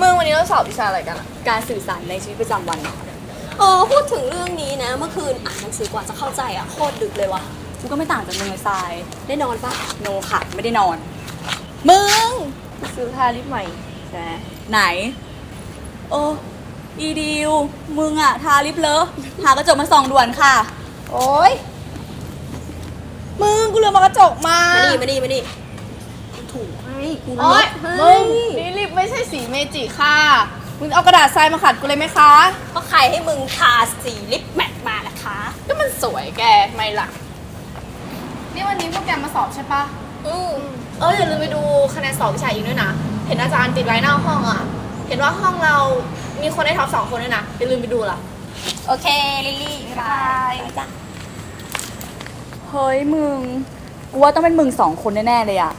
มึงวันนี้เราสอบวิชาอะไรกันอะการสื่อสารในชีวิตประจำวันอะเออพูดถึงเรื่องนี้นะ เมื่อคืนอ่านหนังสือกว่าจะเข้าใจอะโคตรดึกเลยวะกูก็ไม่ต่างจากมึงเลยทรายได้นอนปะโนค่ะ ไม่ได้นอน มึงซื้อทาลิปใหม่ใช่ไหมไหน โอ้อีดิวมึงอะทาลิปเลอะหากระจกมาส่องด่วนค่ะ โอ๊ย มึงกูลืมมากระจกมามานี่มานี่มานี่ถูกให้ กูลโอ๊ยดให้มึงนี่ลิปไม่ใช่สีเมจิค่ะ มึงเอากระดาษทรายมาขัดกูเลยไหมคะ ก็ใครให้มึงทาสีลิปแมทมาล่ะคะ ก็มันสวยแกไม่ล่ะ นี่วันนี้พวกแกมาสอบใช่ปะอืมเอออย่าลืมไปดูคะแนนสอบวิชาอีกด้วยนะ เห็นอาจารย์ติดไว้หน้าห้องอะ เห็นว่าห้องเรามีคนได้ท็อปสองคนด้วยนะอย่าลืมไปดูล่ะ โอเค ลิลลี่บายจ้ะ เฮ้ยมึง กูว่าต้องเป็นมึงสองคนแน่ๆเลยอะ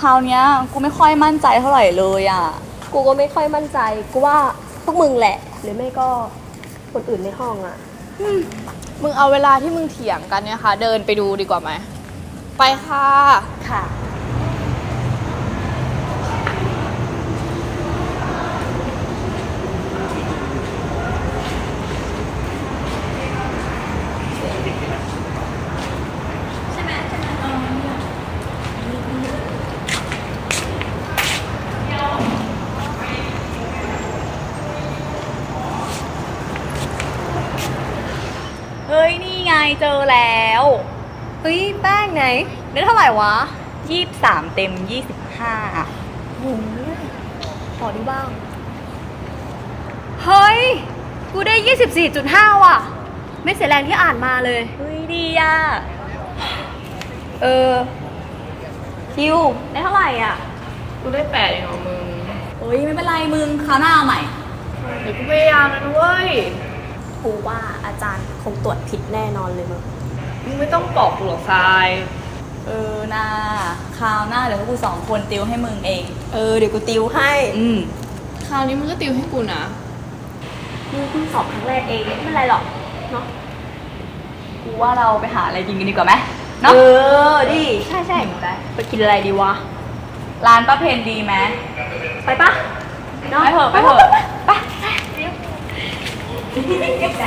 คราวเนี้ยกูไม่ค่อยมั่นใจเท่าไหร่เลยอะกูก็ไม่ค่อยมั่นใจ กูว่าพวกมึงแหละ หรือไม่ก็คนอื่นในห้องอะมึงเอาเวลาที่มึงเถียงกันเนี่ยค่ะ เดินไปดูดีกว่าไหม ไปค่ะ ค่ะ เฮ้ย นี่ไง เจอแล้วเฮ้ยแป้งไหนได้เท่าไหร่วะยี่สามเต็มยี่สิบห้าขอดีบ้าง เฮ้ย กูได้24.5ว่ะ ไม่เสียแรงที่อ่านมาเลยเฮ้ยดีอะ เออ คิว ได้เท่าไหร่อะ กูได้แปดเองเหรอมึงโอ้ยไม่เป็นไรมึงคราวหน้าเอาใหม่ เดี๋ยวกูพยายามแล้วนะเว้ยกูว่าอาจารย์ค งตรวจผิดแน่นอนเลยมึงมึงไม่ต้องบอกกูหรอกทราย เออนาคราวหน้าเดี๋ยวพวกกูสองคนติวให้มึงเอง เออเดี๋ยวกูติวให้อืมคราวนี้มึงก็ติวให้กูนะ มึงเพิ่งสอบครั้งแรกเองไม่เป็นไรหรอกเนาะกูว่าเราไปหาอะไรกินกันดีกว่าไหมเนาะเออดิใช่ใช่ได้ไปกินอะไรดีวะร้านป้าเพนดีไหมไปปะไปเถอะไปเถอะไป เก็บใจ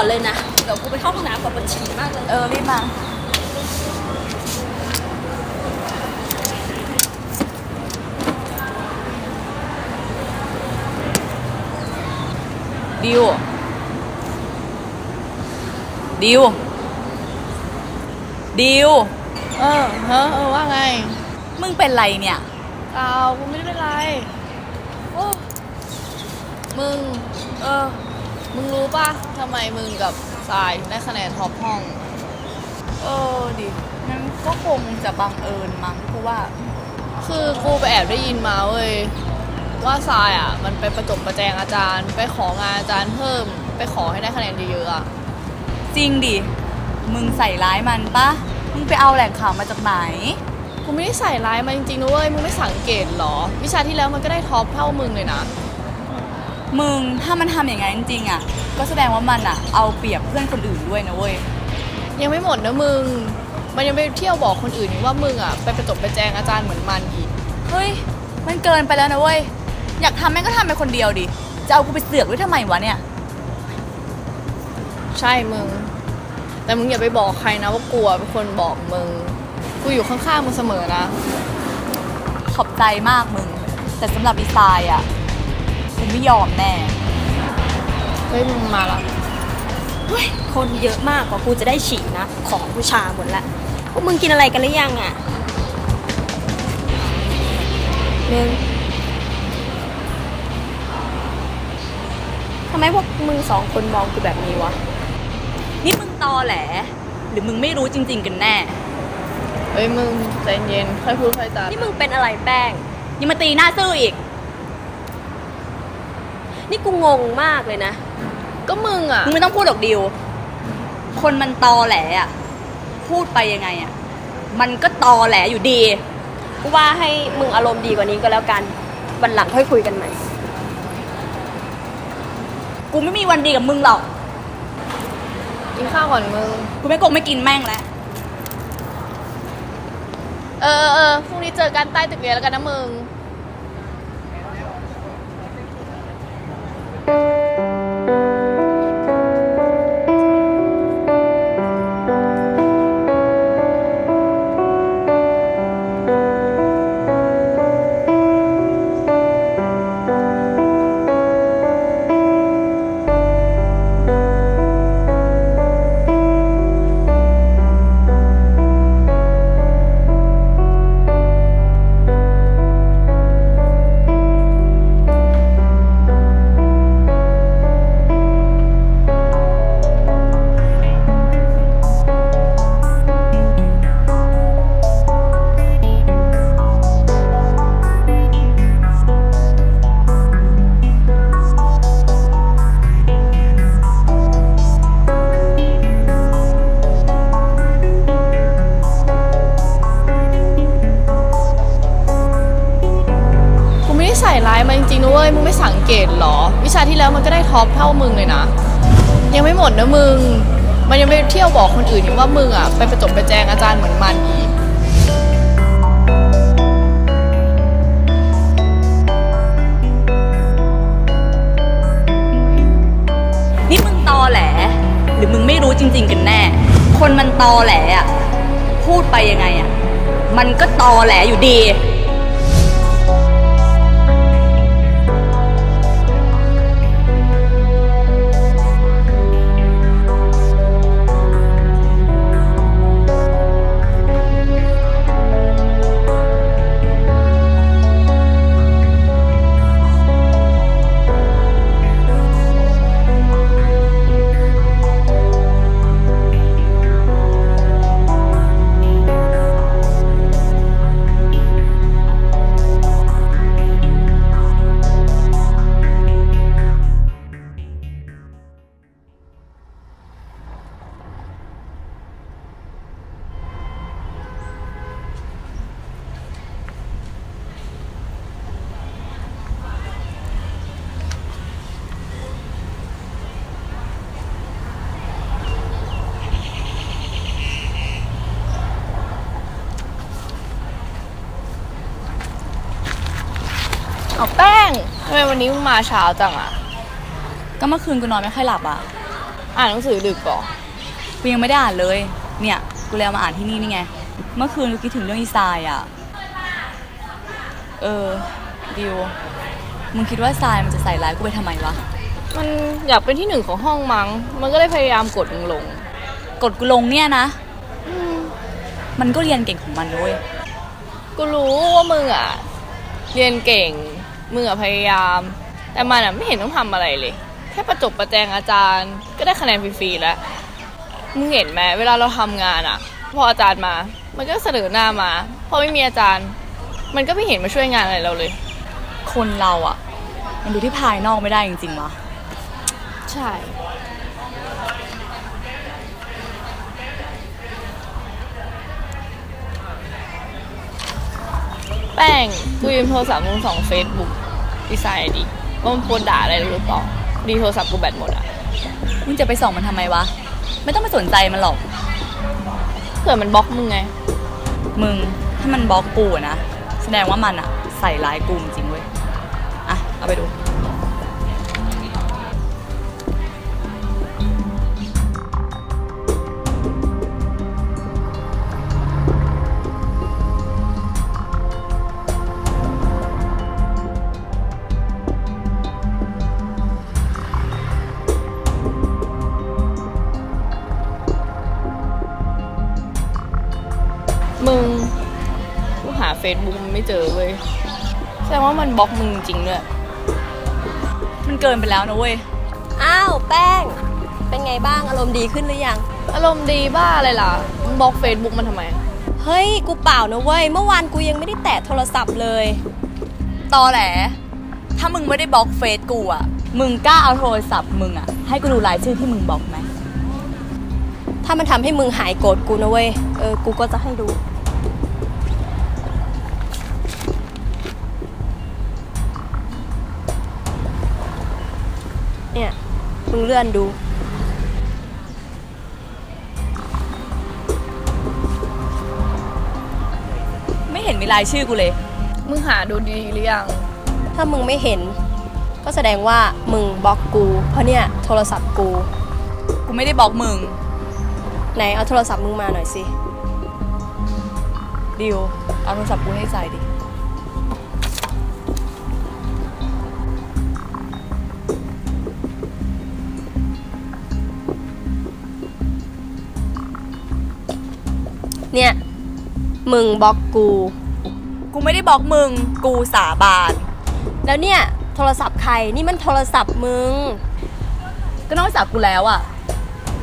อนเลยนะ เดี๋ยวกูไปเข้าห้องน้ำกับบัญชีมากเลย เออรีบมา ดิว ดิว ดิว เออเฮ้อเออว่าไงมึงเป็นไรเนี่ย เปล่ากูไม่ได้เป็นไร โอ้ มึง เออ มึงรู้ป่ะทำไมมึงกับทรายถึงได้คะแนนท็อปห้อง เออดิงั้นก็คงจะบังเอิญมั้งกูว่า คือกูไปแอบได้ยินมาเว้ยว่าทรายอะ มันไปประจบประแจงอาจารย์ ไปของานอาจารย์เพิ่ม ไปขอให้ได้คะแนนเยอะๆอะจริงดิ มึงใส่ร้ายมันปะมึงไปเอาแหล่งข่าวมาจากไหน กูไม่ได้ใส่ร้ายมันจริงๆนะเว้ยมึงไม่สังเกตเหรอ วิชาที่แล้วมันก็ได้ท็อปเท่ามึงเลยนะ มึงถ้ามันทำอย่างนั้นจริงๆอะ ก็แสดงว่ามันอะ เอาเปรียบเพื่อนคนอื่นด้วยนะเว้ย ยังไม่หมดนะมึง มันยังไปเที่ยวบอกคนอื่นอีกว่ามึงอะไปประจบประแจงอาจารย์เหมือนมันอีก เฮ้ย มันเกินไปแล้วนะเว้ย อยากทำแม่งก็ทำไปคนเดียวดิ จะเอากูไปเสือกด้วยทำไมวะเนี่ย ใช่มึง แต่มึงอย่าไปบอกใครนะว่ากูอะเป็นคนบอกมึง กูอยู่ข้างๆมึงเสมอนะ ขอบใจมากมึง แต่สำหรับดีไซน์อะกู ไม่ยอมแน่เฮ้ยมึงมาละเฮ้ยคนเยอะมากกว่ากูจะได้ฉี่นะ ของผู้ชาหมดละพวกมึงกินอะไรกันหรือยังอะหนึ่งทำไมพวกมึงสองคนมองกูแบบนี้วะ นี่มึงตอแหล หรือมึงไม่รู้จริง ๆ กันแน่ เฮ้ยมึงใจเย็นค่อยพูดค่อยจานี่มึงเป็นอะไรแป้งยังมาตีหน้าซื่ออีก นี่กูงงมากเลยนะ ก็มึงอะ มึงไม่ต้องพูดหรอกดิว คนมันตอแหลอะ พูดไปยังไงอะ มันก็ตอแหลอยู่ดี กูว่าให้มึงอารมณ์ดีกว่านี้ก็แล้วกัน วันหลังค่อยคุยกันใหม่ กูไม่มีวันดีกับมึงหรอก กินข้าวก่อนมึง กูไม่โกงไม่กินแม่งแล้ว เออเออเออพรุ่งนี้เจอกันใต้ตึกเรียนแล้วกันนะมึง ท็อปเท่ามึงเลยนะ ยังไม่หมดนะมึง มันยังไปเที่ยวบอกคนอื่นอีกว่ามึงอะไปประจบประแจงอาจารย์เหมือนมันอีกนี่มึงตอแหล หรือมึงไม่รู้จริง ๆ กันแน่ คนมันตอแหลอะพูดไปยังไงอะมันก็ตอแหลอยู่ดี เอาแป้งทำไมวันนี้มึงมาเช้าจังอะก็เมื่อคืนกูนอนไม่ค่อยหลับอะอ่านหนังสือดึกก่อกูยังไม่ได้อ่านเลย เนี่ย กูเลยเอามาอ่านที่นี่นี่ไง เมื่อคืนกูคิดถึงเรื่องอีทรายอะ เออ ดิว มึงคิดว่าทรายมันจะใส่ร้ายกูไปทำไมวะ มันอยากเป็นที่หนึ่งของห้องมั้ง มันก็เลยพยายามกดมึงลง กดกูลงเนี่ยนะ มันก็เรียนเก่งของมันนะเว้ยกูรู้ว่ามึงอะเรียนเก่ง มึงอะพยายาม แต่มันอะไม่เห็นต้องทำอะไรเลย แค่ประจบประแจงอาจารย์ ก็ได้คะแนนฟรีๆแล้ว มึงเห็นไหมเวลาเราทำงานอะพออาจารย์มา มันก็เสนอหน้ามา พอไม่มีอาจารย์ มันก็ไม่เห็นมาช่วยงานอะไรเราเลย คนเราอะมันดูที่ภายนอกไม่ได้จริงๆวะใช่แป้งกูยืมโทรศัพท์มึงสองเฟซบุ๊ก ดีไซน์ดิว่ามันโพสต์ด่าอะไรหรือเปล่าดีโทรศัพท์กูแบตหมดอะมึงจะไปส่องมันทำไมวะ ไม่ต้องไปสนใจมันหรอก เผื่อมันบล็อกมึงไง มึงถ้ามันบล็อกกูอะนะ แสดงว่ามันอะใส่ร้ายกูจริงเว้ย อะ เอาไปดู เฟซบุ๊กมันไม่เจอเว้ยแสดงว่ามันบล็อกมึงจริงด้วยมันเกินไปแล้วนะเว้ย อ้าวแป้ง เป็นไงบ้างอารมณ์ดีขึ้นหรือยัง อารมณ์ดีบ้าอะไรล่ะมึงบล็อกเฟซบุ๊กมันทำไม เฮ้ย กูเปล่านะเว้ย เมื่อวานกูยังไม่ได้แตะโทรศัพท์เลย ตอแหล ถ้ามึงไม่ได้บล็อกเฟซกูอะมึงกล้าเอาโทรศัพท์มึงอะให้กูดูรายชื่อที่มึงบล็อกไหม ถ้ามันทำให้มึงหายโกรธกูนะเว้ย เออ กูก็จะให้ดู เนี่ยมึงเลื่อนดูไม่เห็นมีรายชื่อกูเลย มึงหาดูดีหรือยัง ถ้ามึงไม่เห็น ก็แสดงว่ามึงบล็อกกู เพราะเนี่ยโทรศัพท์กู กูไม่ได้บล็อกมึง ไหนเอาโทรศัพท์มึงมาหน่อยสิ ดิว เอาโทรศัพท์กูให้ใจดิ เนี่ย มึงบล็อกกู กูไม่ได้บล็อกมึง กูสาบาน แล้วเนี่ย โทรศัพท์ใคร นี่มันโทรศัพท์มึง ก็นอกจากกูแล้วอะ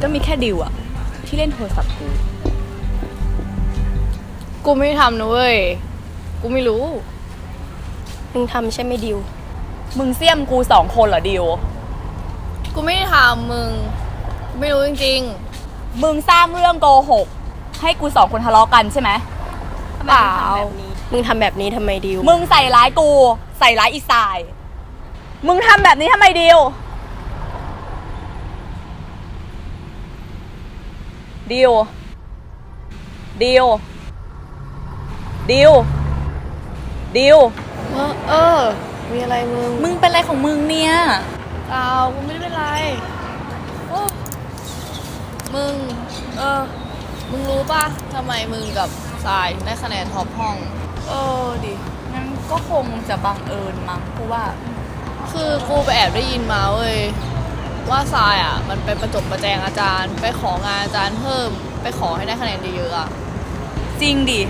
ก็มีแค่ดิวอะที่เล่นโทรศัพท์กู กูไม่ได้ทำนะเว้ย กูไม่รู้ มึงทำใช่ไหมดิว มึงเสี่ยมกูสองคนเหรอดิว กูไม่ได้ทำมึง กูไม่รู้จริงมึงสร้างเรื่องโกหก ให้กูสองคนทะเลาะกันใช่ไหมๆเปล่ามึงทำแบบนี้ทำไมดิว มึงใส่ร้ายกู ใส่ร้ายอีสาย มึงทำแบบนี้ทำไมดิว ดิว ดิว ดิว ดิว เออเออ มีอะไรมึง มึงเป็นอะไรของมึงเนี่ยเปล่ากูไม่ได้เป็นไร โอ้ มึง เออ มึงรู้ป่ะทำไมมึงกับทรายถึงได้คะแนนท็อปห้อง เออดิงั้นก็คงจะบังเอิญมั้งกูว่า คือกูไปแอบได้ยินมาเว้ยว่าทรายอะ มันไปประจบประแจงอาจารย์ ไปของานอาจารย์เพิ่ม ไปขอให้ได้คะแนนเยอะๆอะจริงดิ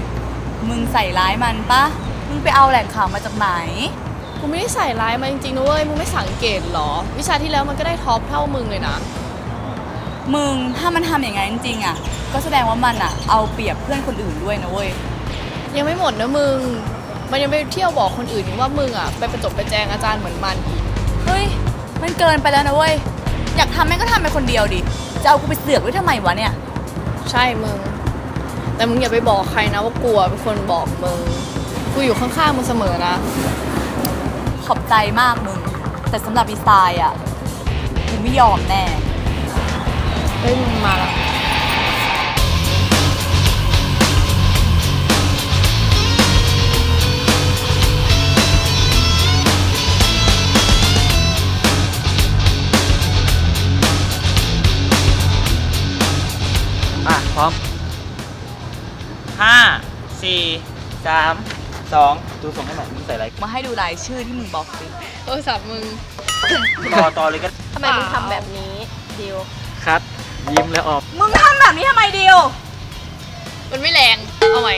มึงใส่ร้ายมันปะมึงไปเอาแหล่งข่าวมาจากไหน กูไม่ได้ใส่ร้ายมาจริงๆนะเว้ยมึงไม่สังเกตเหรอ วิชาที่แล้วมันก็ได้ท็อปเท่ามึงเลยนะ มึงถ้ามันทำอย่างนั้นจริงๆอะ ก็แสดงว่ามันอะ เอาเปรียบเพื่อนคนอื่นด้วยนะเว้ย ยังไม่หมดนะมึง มันยังไปเที่ยวบอกคนอื่นอีกว่ามึงอะไปประจบประแจงอาจารย์เหมือนมันอีกเฮ้ย มันเกินไปแล้วนะเว้ย อยากทำแม่งก็ทำไปคนเดียวดิ จะเอากูไปเสือกไว้ทำไมวะเนี่ย ใช่มึง แต่มึงอย่าไปบอกใครนะว่ากลัวเป็นคนบอกมึง กูอยู่ข้างๆมึงเสมอนะ ขอบใจมากมึง แต่สำหรับอีซายอะกูไม่ยอมแน่ เฮ้ยมึงมาละอะ พร้อมห้าสี่สามสองดูส่งให้หน่อยมึงใส่อะไรมาให้ดูรายชื่อที่มึงบล็อกสิโทรศัพท์มึง ต่อต่อเลยก็ทำไมมึงทำแบบนี้ดิว คัด ยิ้มแล้วออกมึงทำแบบนี้ทำไมเดียวมันไม่แรง เอาใหม่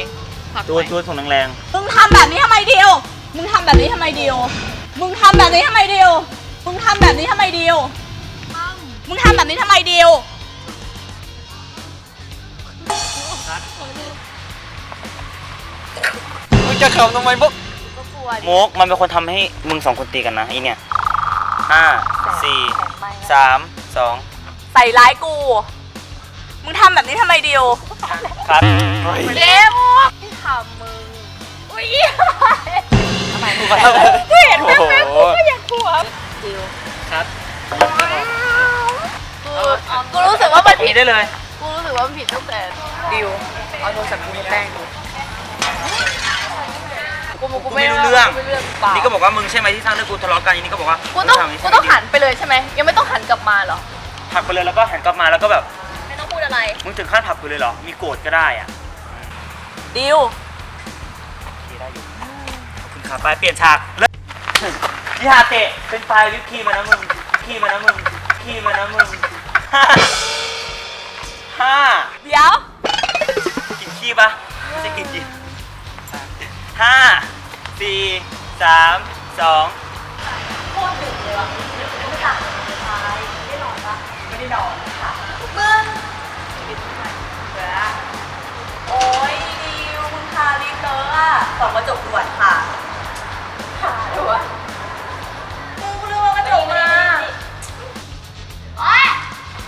ผลักตัวใหม่ตัวส่งแรงมึงทำแบบนี้ทำไมเดียวมึงทำแบบนี้ทำไมเดียวมึงทำแบบนี้ทำไมเดียวมึงทำแบบนี้ทำไมเดียวมึงทำแบบนี้ทำไมเดียวๆมึงจะขำทำไมบุ๊กมุกมันเป็นคนทำให้มึงสองคนตีกันนะไอเนี่ยห้าสี่สามสอง ใส่ร้ายกู มึงทำแบบนี้ทำไมเดียวคัดเร็วที่ทำมึง อุ้ยทำไมมึงทำเห็นแม่แม่กูก็อยากดิวคัดกูกูรู้สึกว่ามันผิดได้เลย กูรู้สึกว่ามันผิดตั้งแต่ดิวเอาโทรศัพท์กูให้แป้งดูกูกูกูไม่ไม่รู้เรื่องกูไม่รู้เรื่องเปล่านี่ก็บอกว่ามึงใช่ไหมที่สร้างเรื่องกูทะเลาะกันอันนี้ก็บอกว่า กูต้องมึทำย่านี้กูต้องใช่ไหมหันไปเลยใช่ไหมยังไม่ต้องหันกลับมาเหรอ ผลักไปเลยแล้วก็หันกลับมาแล้วก็แบบไม่ต้องพูดอะไร มึงถึงขั้นผลักกูเลยเหรอ มีโกรธก็ได้อะดิวที่ได้อยู่ขอบคุณครับไปเปลี่ยนฉากเริ่มยี่หาเตะเป็นไฟล์วิปครีมมานะมึงครีมมานะมึงครีมมานะมึงห้าห้าเดี๋ยวกินขี้ปะไม่ใช่กินขี้ห้าสี่สามสองโคตรดึกเลยว่ะไม่ต่าง ส่องกระจกด่วนค่ะหาด่วนมึงเลือกกระจกมาโอ๊ย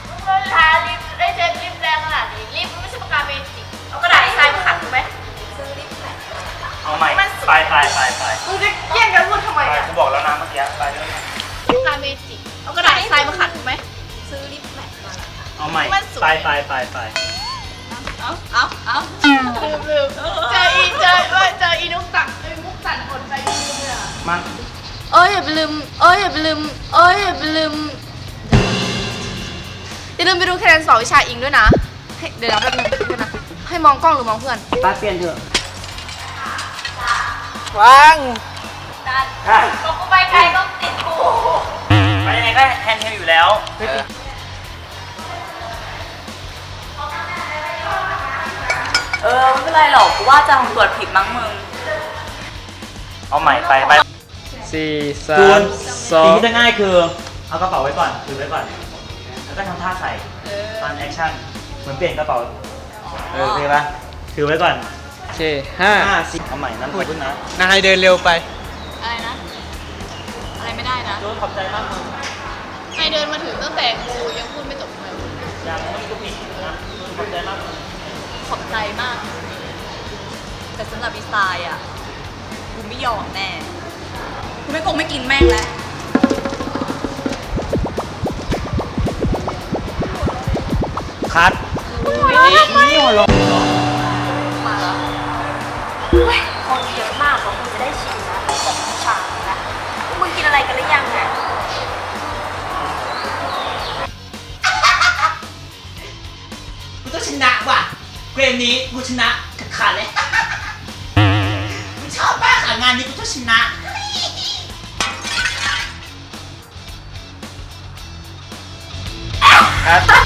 มึงเลิกทาลิปได้เช็ดลิปแรงขนาดนี้ลิปมันไม่ใช่ปากกาเมจิกเอากระดาษทรายมาขัดถูกไหมเอาใหม่ไปไปไปไปมึงจะแย่งกันพูดทำไมไปเนี่ยกูบอกแล้วนะเมื่อกี้ไปเลยปากกาเมจิกเอากระดาษทรายมาขัดถูกไหมเอาใหม่มันสวยไปไปไปไป เอาเอาเอาลืมลืมเจออีเจอว่าเจออีนุกตักไอ้มุกสั่นหมดไปลืมเลยอะมาเอ้ยอย่าไปลืม เอ้ยอย่าไปลืม เอ้ยอย่าไปลืม อย่าลืมไปดูคะแนนสอบวิชาอิงด้วยนะให้เดี๋ยวนะแป๊บนึงเดี๋ยวนะให้มองกล้องหรือมองเพื่อน ป้าเปลี่ยนเถอะวางใช่ก็กูไปไกลก็ติดกู ไปยังไงก็แฮนด์เฮลอยู่แล้ว เออ ไม่เป็นไรหรอกกูว่าจะของตรวจผิดมั้งมึง เอาใหม่ไปไปสี่สาจูมนสอสิ่งงที่จะง่ายคือ เอากระเป๋าไว้ก่อนถือไว้ก่อน แล้วก็ทำท่าใส่ตอนแอคชั่นเหมือนเปลี่ยนกระเป๋าเออโอเคปะถือไว้ก่อนโอเคห้าห้าสิบเอาใหม่นั้นพูดนะนายเดินเร็วไป อะไรนะ อะไรไม่ได้นะจูนขอบใจมากมึงใครเดินมาถึงตั้งแต่กูยังพูดไม่จบทำไมวะยังไม่กูผิดนะจูนขอบใจมากมึง ขอบใจมาก แต่สำหรับดีไซน์อะกูไม่ยอมแน่กูไม่คงไม่กินแม่งแล้ว คัดนี่หัวลงมา มนี้กูชนะขาดเลยกูชอบมากอะงานนี้กูต้องชนะ ครับ